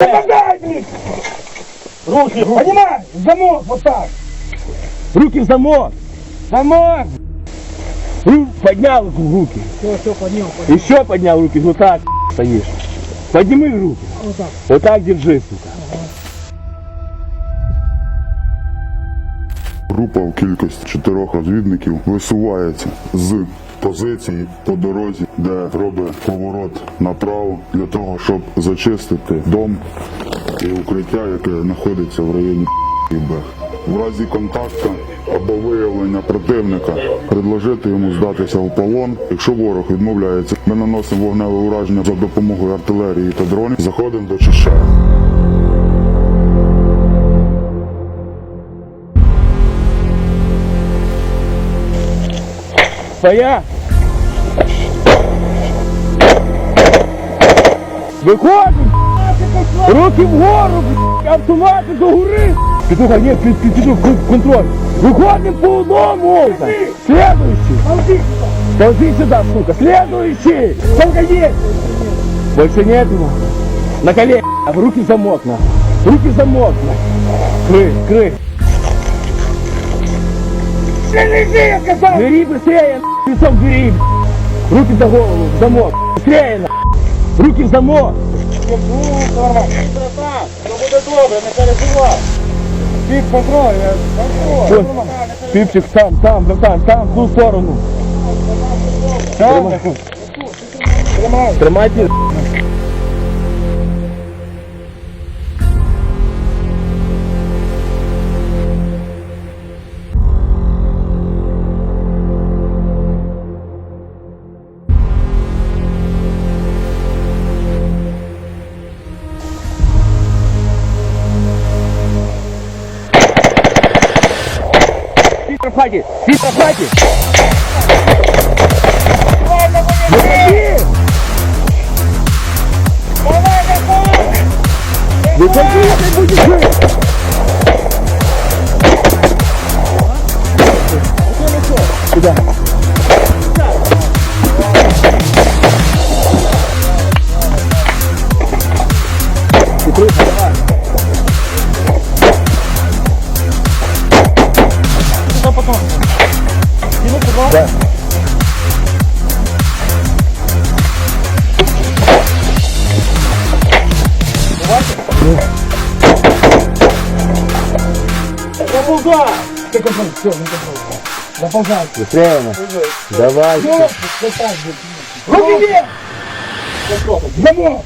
Блин! Руки, понимаешь? Замок, вот так. Руки в замок. Замок. Ру- Поднял руки. Все, все, поднял, поднял. Еще поднял руки. Вот так стоишь. Подними руки. Вот так. Вот так держи, сука. Група в кількості чотирьох розвідників висувається з позиції по дорозі, де робить поворот направо для того, щоб зачистити дом і укриття, яке знаходиться в районі Бех. В разі контакту або виявлення противника предложити йому здатися в полон. Якщо ворог відмовляється, ми наносимо вогневе ураження за допомогою артилерії та дронів. Заходимо до Чешея. Стоять! Виходим! Руки вгору! б***ь, Автомати до гори! Петуха, ні, під, під, петух, кон- контроль! Виходим по одному! Следующий! Ползи. Ползи сюда, сука! Следующий! Сколько есть? Больше нет его? На колени! В руки в замок, на! Руки в замок, на! Кры, кры! Лежи, я сказал. Бери быстрее, на, к двери, Руки за голову, в замок! Быстрее, на! Руки в замок! Під контроль, контроль. Піпчик, там, там, братан, там, в ту сторону. Там, Тримай. Тримайте. Питер Факи! Питер Факи! Выходи! Давай, давай. Выходи, ты будешь Сюда потом. Минуту, два. Да. Заползай. Ты контроль, все, не контроль. Заползай. Быстрее, на. Давай. Ну, вот так же. Руки вверх. Замок.